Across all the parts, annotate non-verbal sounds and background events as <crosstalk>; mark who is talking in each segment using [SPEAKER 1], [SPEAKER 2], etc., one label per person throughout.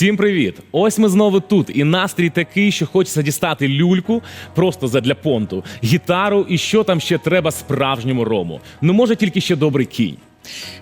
[SPEAKER 1] Всім привіт! Ось ми знову тут. І настрій такий, що хочеться дістати люльку просто задля понту, гітару і що там ще треба справжньому рому. Ну може тільки ще добрий кінь.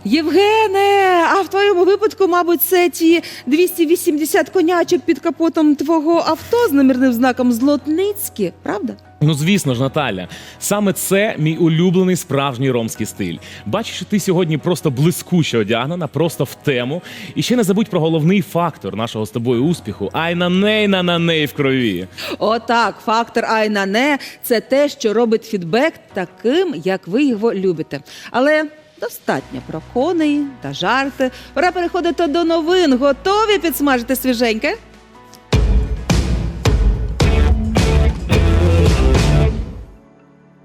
[SPEAKER 2] Євгене, а в твоєму випадку, мабуть, це ті 280 конячок під капотом твого авто з номерним знаком Злотницькі, правда?
[SPEAKER 1] Ну звісно ж, Наталя, саме це мій улюблений справжній ромський стиль. Бачиш, що ти сьогодні просто блискуче одягнена, просто в тему. І ще не забудь про головний фактор нашого з тобою успіху. Ай на на на неї в крові.
[SPEAKER 2] Отак, фактор «ай на не» – це те, що робить фідбек таким, як ви його любите. Але достатньо про коней та жарти. Пора переходити до новин. Готові підсмажити свіженьке?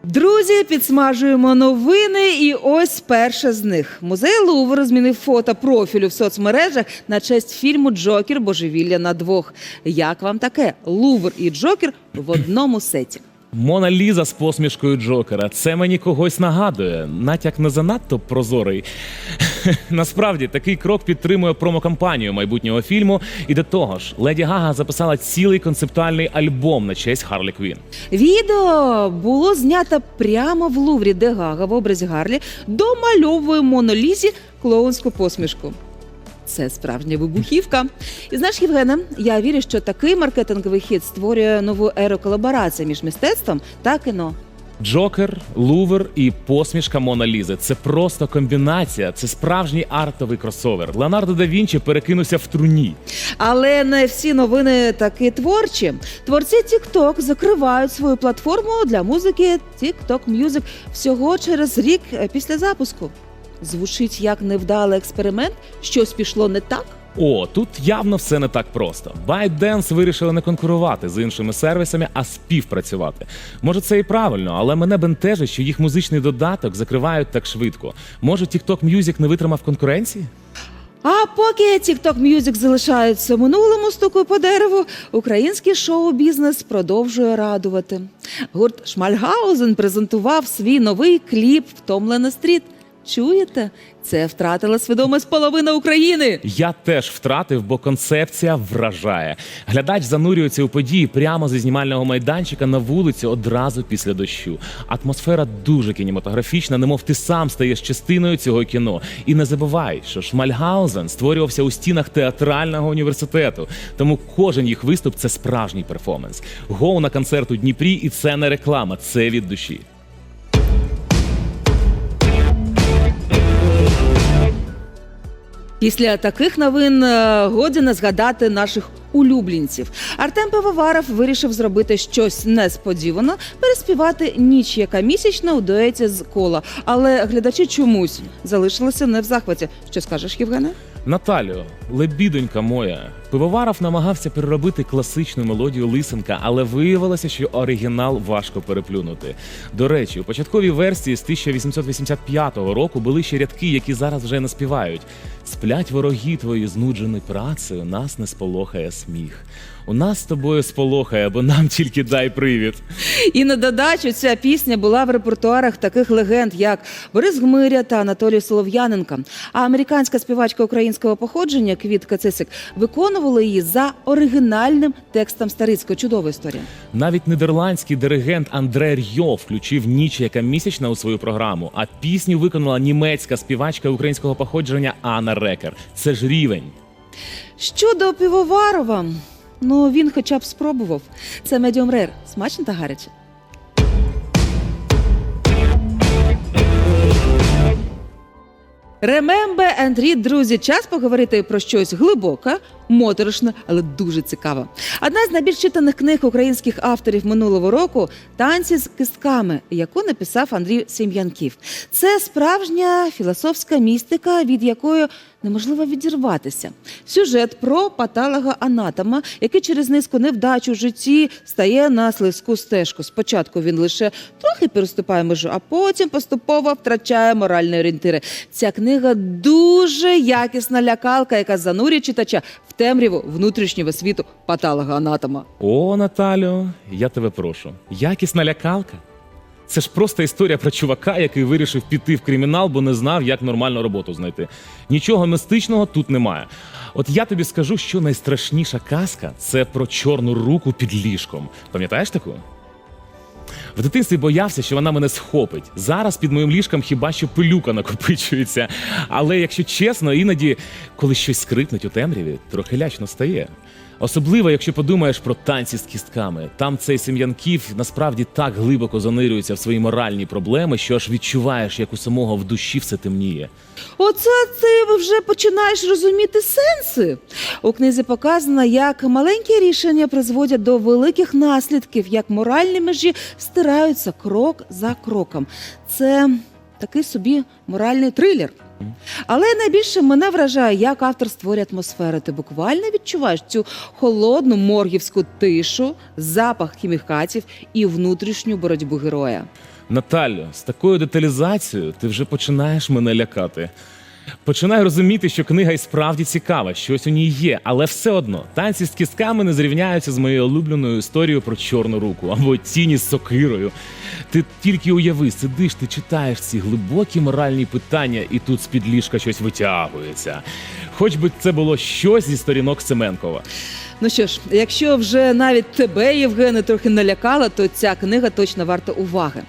[SPEAKER 2] Друзі, підсмажуємо новини, і ось перше з них. Музей Лувр змінив фото профілю в соцмережах на честь фільму Джокер Божевілля на двох. Як вам таке? Лувр і Джокер в одному сеті.
[SPEAKER 1] Мона Ліза з посмішкою Джокера. Це мені когось нагадує. Натяк не занадто прозорий. <laughs> Насправді такий крок підтримує промокампанію майбутнього фільму. І до того ж, Леді Гага записала цілий концептуальний альбом на честь Харлі Квін.
[SPEAKER 2] Відео було знято прямо в Луврі, де Гага в образі Гарлі домальовує Монолізі клоунську посмішку. Це справжня вибухівка. І знаєш, Євгене, я вірю, що такий маркетинговий хід створює нову еру колаборації між мистецтвом та кіно.
[SPEAKER 1] Джокер, Лувр і посмішка Мона Лізи. Це просто комбінація. Це справжній артовий кросовер. Леонардо да Вінчі перекинувся в труні.
[SPEAKER 2] Але не всі новини такі творчі. Творці TikTok закривають свою платформу для музики TikTok Music всього через рік е, після запуску. Звучить як невдалий експеримент, щось пішло не так.
[SPEAKER 1] О, тут явно все не так просто. ByteDance вирішили не конкурувати з іншими сервісами, а співпрацювати. Може, це і правильно, але мене бентежить, що їх музичний додаток закривають так швидко. Може, TikTok Music не витримав конкуренції?
[SPEAKER 2] А поки TikTok Music залишається минулому стукою по дереву, український шоу-бізнес продовжує радувати. Гурт Шмальгаузен презентував свій новий кліп Втомлена стріт. Чуєте? Це втратила свідомість половина України.
[SPEAKER 1] Я теж втратив, бо концепція вражає. Глядач занурюється у події прямо зі знімального майданчика на вулицю одразу після дощу. Атмосфера дуже кінематографічна, немов ти сам стаєш частиною цього кіно. І не забувай, що Шмальгаузен створювався у стінах театрального університету. Тому кожен їх виступ це справжній перформанс. Гоу на концерт у Дніпрі, і це не реклама, це від душі.
[SPEAKER 2] Після таких новин е, годі не згадати наших улюбленців. Артем Пивоваров вирішив зробити щось несподівано, переспівати ніч, яка місячна у дуеті з кола. Але глядачі чомусь залишилися не в захваті. Що скажеш, Євгене?
[SPEAKER 1] Наталю, лебідонька моя, пивоваров намагався переробити класичну мелодію лисенка, але виявилося, що оригінал важко переплюнути. До речі, у початковій версії з 1885 року були ще рядки, які зараз вже не співають. Сплять вороги твої, знуджені працею, нас не сполохає сміх. У нас з тобою сполохає, бо нам тільки дай привід.
[SPEAKER 2] І на додачу ця пісня була в репертуарах таких легенд, як Борис Гмиря та Анатолій Солов'яненко. А американська співачка українського походження Квітка Цисик виконувала її за оригінальним текстом Старицького. Чудова історія.
[SPEAKER 1] Навіть нідерландський диригент Андре Рьо включив ніч, яка місячна у свою програму, а пісню виконала німецька співачка українського походження Анна Рекер. Це ж рівень.
[SPEAKER 2] Щодо півоварова, ну він хоча б спробував. Це медіум рер. Смачно та гаряче. Remember and read, друзі, час поговорити про щось глибоке, моторошне, але дуже цікаве. Одна з найбільш читаних книг українських авторів минулого року танці з кистками, яку написав Андрій Сім'янків. Це справжня філософська містика, від якої неможливо відірватися. Сюжет про патолога анатома, який через низку невдач у житті стає на слизьку стежку. Спочатку він лише трохи переступає межу, а потім поступово втрачає моральні орієнтири. Ця книга дуже якісна лякалка, яка занурює читача в темряву внутрішнього світу патолога анатома.
[SPEAKER 1] О, Наталю, я тебе прошу. Якісна лякалка. Це ж просто історія про чувака, який вирішив піти в кримінал, бо не знав, як нормальну роботу знайти. Нічого мистичного тут немає. От я тобі скажу, що найстрашніша казка це про чорну руку під ліжком. Пам'ятаєш таку? В дитинстві боявся, що вона мене схопить. Зараз під моїм ліжком хіба що пилюка накопичується. Але якщо чесно, іноді, коли щось скрипнуть у темряві, трохи лячно стає. Особливо, якщо подумаєш про танці з кістками. Там цей Сем'янків насправді так глибоко занирюється в свої моральні проблеми, що аж відчуваєш, як у самого в душі все темніє.
[SPEAKER 2] Оце ти вже починаєш розуміти сенси. У книзі показано, як маленькі рішення призводять до великих наслідків, як моральні межі стираються крок за кроком. Це такий собі моральний трилер. Але найбільше мене вражає, як автор створює атмосферу. Ти буквально відчуваєш цю холодну моргівську тишу, запах хімікатів і внутрішню боротьбу героя.
[SPEAKER 1] Наталю, з такою деталізацією ти вже починаєш мене лякати. Починаю розуміти, що книга і справді цікава, щось у ній є, але все одно танці з кістками не зрівняються з моєю улюбленою історією про чорну руку або тіні з сокирою. Ти тільки уяви, сидиш, ти читаєш ці глибокі моральні питання, і тут з-під ліжка щось витягується. Хоч би це було щось зі сторінок Семенкова.
[SPEAKER 2] Ну що ж, якщо вже навіть тебе, Євгене, трохи налякала, то ця книга точно варта уваги.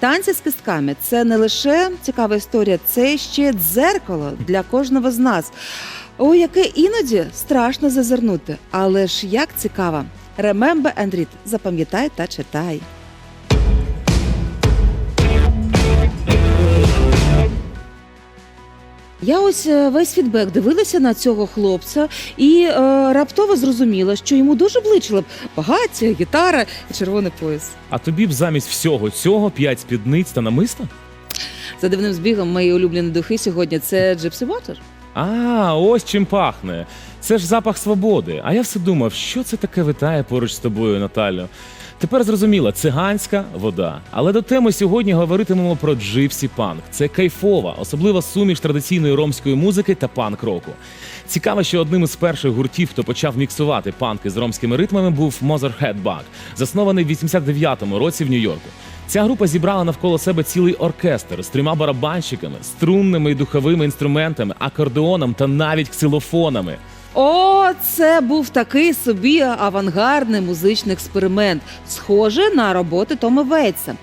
[SPEAKER 2] Танці з кістками це не лише цікава історія, це ще дзеркало для кожного з нас, у яке іноді страшно зазирнути. Але ж як цікаво. Remember and read. запам'ятай та читай. Я ось е, весь фідбек дивилася на цього хлопця і е, раптово зрозуміла, що йому дуже обличила б багаття, гітара і червоний пояс.
[SPEAKER 1] А тобі б замість всього цього п'ять спідниць та намиста?
[SPEAKER 2] За дивним збігом мої улюблені духи сьогодні це Gypsy Water.
[SPEAKER 1] А, ось чим пахне. Це ж запах свободи. А я все думав, що це таке витає поруч з тобою, Наталю. Тепер зрозуміла, циганська вода. Але до теми сьогодні говоритимемо про джипсі панк. Це кайфова, особлива суміш традиційної ромської музики та панк-року. Цікаво, що одним із перших гуртів, хто почав міксувати панки з ромськими ритмами, був Motherhead Bug, заснований в 89-му році в Нью-Йорку. Ця група зібрала навколо себе цілий оркестр з трьома барабанщиками, струнними і духовими інструментами, акордеоном та навіть ксилофонами.
[SPEAKER 2] О, це був такий собі авангардний музичний експеримент, схоже на роботи Тома Вейтса.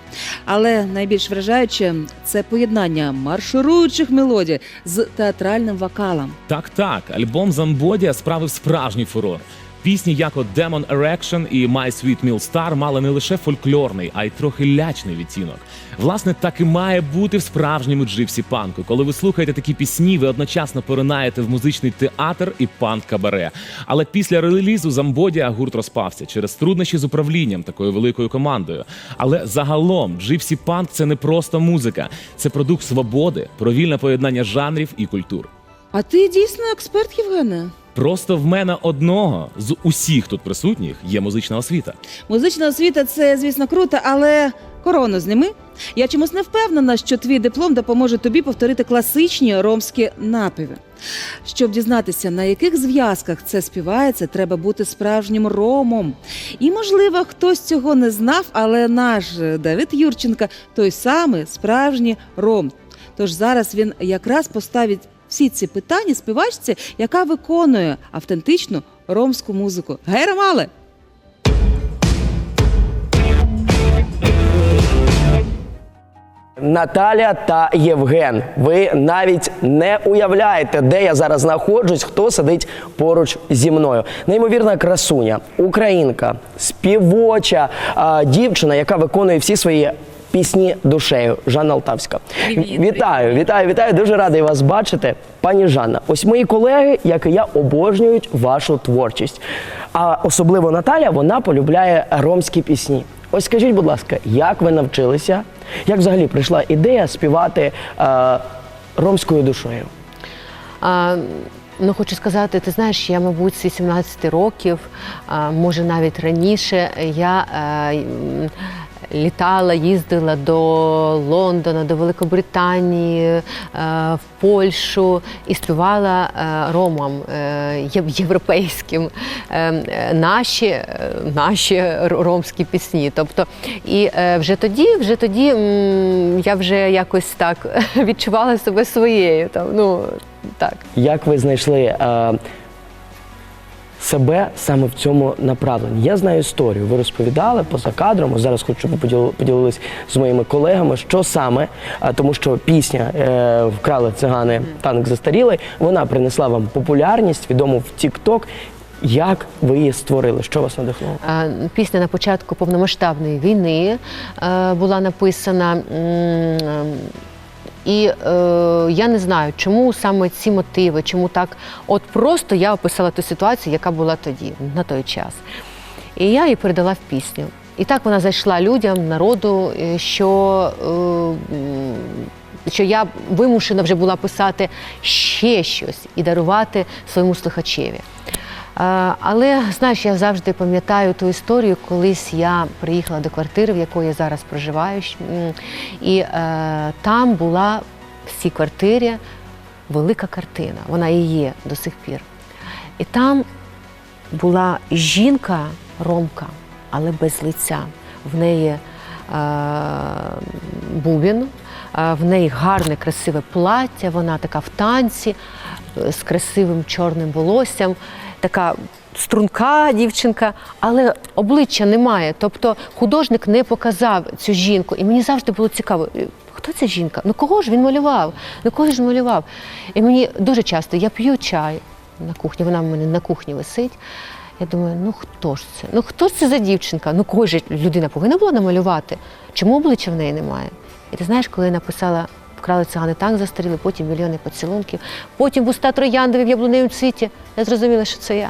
[SPEAKER 2] Але найбільш вражаюче це поєднання маршируючих мелодій з театральним вокалом.
[SPEAKER 1] Так, так, альбом Замбодія справив справжній фурор. Пісні як от Demon Erection і My Sweet Mill Star мали не лише фольклорний, а й трохи лячний відтінок. Власне, так і має бути в справжньому джипсі панку. Коли ви слухаєте такі пісні, ви одночасно поринаєте в музичний театр і панк кабаре. Але після релізу Замбодія гурт розпався через труднощі з управлінням такою великою командою. Але загалом джипсі панк це не просто музика, це продукт свободи, про вільне поєднання жанрів і культур.
[SPEAKER 2] А ти дійсно експерт, Євгене?
[SPEAKER 1] Просто в мене одного з усіх тут присутніх є музична освіта.
[SPEAKER 2] Музична освіта це, звісно, круто, але корону зніми. Я чомусь не впевнена, що твій диплом допоможе тобі повторити класичні ромські напіви. Щоб дізнатися, на яких зв'язках це співається, треба бути справжнім ромом. І, можливо, хтось цього не знав, але наш Давид Юрченка той самий справжній ром. Тож зараз він якраз поставить всі ці питання співачці, яка виконує автентичну ромську музику. Гей, Ромале!
[SPEAKER 3] Наталя та Євген. Ви навіть не уявляєте, де я зараз знаходжусь, хто сидить поруч зі мною. Неймовірна красуня, українка, співоча дівчина, яка виконує всі свої. Пісні душею Жанна Алтавська. Вітаю, вітаю, вітаю. Дуже радий вас бачити, пані Жанна. Ось мої колеги, як і я, обожнюють вашу творчість. А особливо Наталя, вона полюбляє ромські пісні. Ось скажіть, будь ласка, як ви навчилися? Як взагалі прийшла ідея співати е, ромською душею?
[SPEAKER 4] А, ну, хочу сказати, ти знаєш, я, мабуть, з 18 років, а, може навіть раніше, я е, м, літала, їздила до Лондона, до Великобританії, е, в Польщу і співала е, ромам е, європейським наші, наші ромські пісні. Тобто, і вже тоді, вже тоді я вже якось так <laughs> відчувала себе своєю. Там, ну, так.
[SPEAKER 3] Як ви знайшли себе саме в цьому направленні? Я знаю історію. Ви розповідали поза кадром. Зараз хочу, щоб ви поділи- поділились з моїми колегами, що саме, тому що пісня е, Вкрали цигани танк застарілий. Вона принесла вам популярність, відому в TikTok. Як ви її створили? Що вас надихнуло?
[SPEAKER 4] Пісня на початку повномасштабної війни е, була написана. І е, я не знаю, чому саме ці мотиви, чому так. От просто я описала ту ситуацію, яка була тоді, на той час. І я її передала в пісню. І так вона зайшла людям, народу, е, що, е, що я вимушена вже була писати ще щось і дарувати своєму слухачеві. Е, Але знаєш, я завжди пам'ятаю ту історію, колись я приїхала до квартири, в якої я зараз проживаю, і е, там була в цій квартирі велика картина. Вона і є до сих пір. І там була жінка ромка, але без лиця. В неї е, бубін, в неї гарне, красиве плаття, вона така в танці е, з красивим чорним волоссям, така струнка дівчинка, але обличчя немає. Тобто художник не показав цю жінку. І мені завжди було цікаво. е, Хто ця жінка? Ну кого ж він малював? Ну кого ж малював? І мені дуже часто я п'ю чай на кухні, вона в мене на кухні висить. Я думаю, ну хто ж це? Ну хто ж це за дівчинка? Ну кого ж людина повинна була намалювати? Чому обличчя в неї немає? І ти знаєш, коли я написала вкрали цигани танк застаріли, потім мільйони поцілунків, потім вуста трояндові в яблуневому цвіті, я зрозуміла, що це я.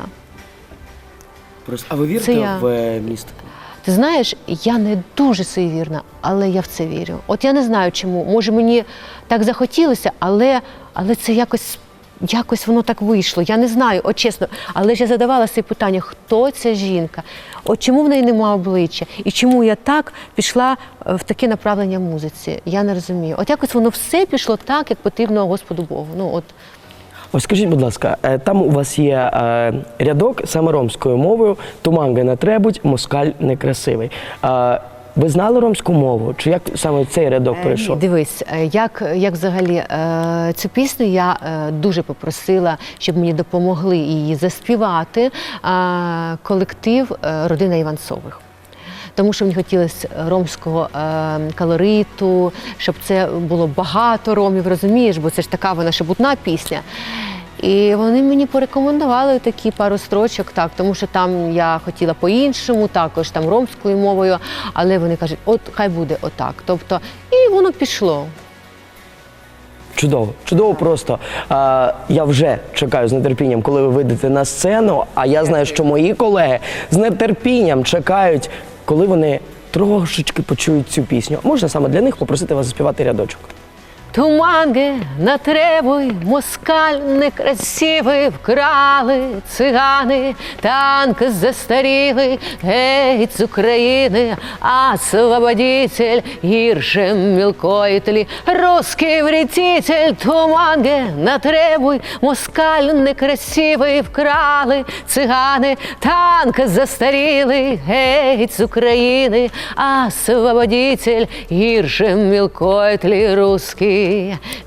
[SPEAKER 3] Просто а ви вірите
[SPEAKER 4] я.
[SPEAKER 3] в е, містику?
[SPEAKER 4] Ти знаєш, я не дуже суєвірна, але я в це вірю. От я не знаю чому. Може, мені так захотілося, але, але це якось. Якось воно так вийшло. Я не знаю, от чесно. Але ж я задавала собі питання, хто ця жінка? От чому в неї немає обличчя? І чому я так пішла е, в таке направлення музиці? Я не розумію. От якось воно все пішло так, як потрібно Господу Богу. Ну от
[SPEAKER 3] Ось скажіть, будь ласка, е, там у вас є е, рядок саме ромською мовою Туманга не требуть, москаль некрасивий. Ви знали ромську мову? Чи як саме цей рядок
[SPEAKER 4] Е,
[SPEAKER 3] прийшов?
[SPEAKER 4] Дивись, е, як, як взагалі е, цю пісню я дуже попросила, щоб мені допомогли її заспівати колектив родина Іванцових. Тому що мені хотілося ромського е, колориту, щоб це було багато ромів, розумієш, бо це ж така вона шебутна пісня. І вони мені порекомендували такі пару строчок, так, тому що там я хотіла по-іншому, також там ромською мовою, але вони кажуть, от хай буде отак. Тобто, і воно пішло.
[SPEAKER 3] Чудово, чудово просто. Е, я вже чекаю з нетерпінням, коли ви вийдете на сцену. А я знаю, що мої колеги з нетерпінням чекають, коли вони трошечки почують цю пісню. Можна саме для них попросити вас заспівати рядочок.
[SPEAKER 4] Туманги натребуй, москаль некрасивий, вкрали. Цигани, танк застарілий, геть з України, освободитель гірше мілкої тлі, русский вредитель, туманги натребуй, москаль некрасивий, вкрали. Цигани, танк застарілий, геть з України, освободитель гірше мілкої тлі, русский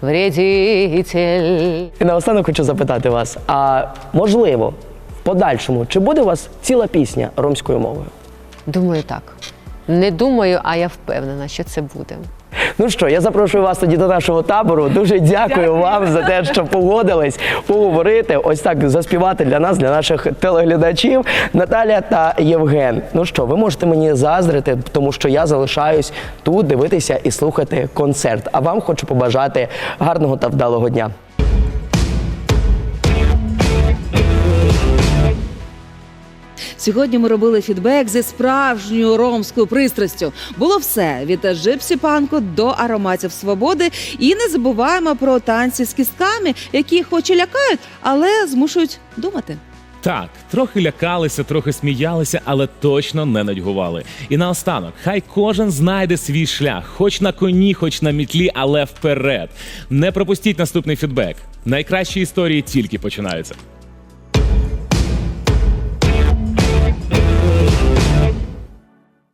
[SPEAKER 4] вредитель.
[SPEAKER 3] І наостанок хочу запитати вас: а можливо, в подальшому, чи буде у вас ціла пісня ромською мовою?
[SPEAKER 4] Думаю, так. Не думаю, а я впевнена, що це буде.
[SPEAKER 3] Ну що, я запрошую вас тоді до нашого табору. Дуже дякую, вам за те, що погодились поговорити. Ось так заспівати для нас, для наших телеглядачів. Наталя та Євген. Ну що, ви можете мені заздрити, тому що я залишаюсь тут дивитися і слухати концерт. А вам хочу побажати гарного та вдалого дня.
[SPEAKER 2] Сьогодні ми робили фідбек зі справжньою ромською пристрастю. Було все від джипсі панку до ароматів свободи. І не забуваємо про танці з кістками, які хоч і лякають, але змушують думати.
[SPEAKER 1] Так, трохи лякалися, трохи сміялися, але точно не нудьгували. І наостанок, хай кожен знайде свій шлях, хоч на коні, хоч на мітлі, але вперед. Не пропустіть наступний фідбек. Найкращі історії тільки починаються.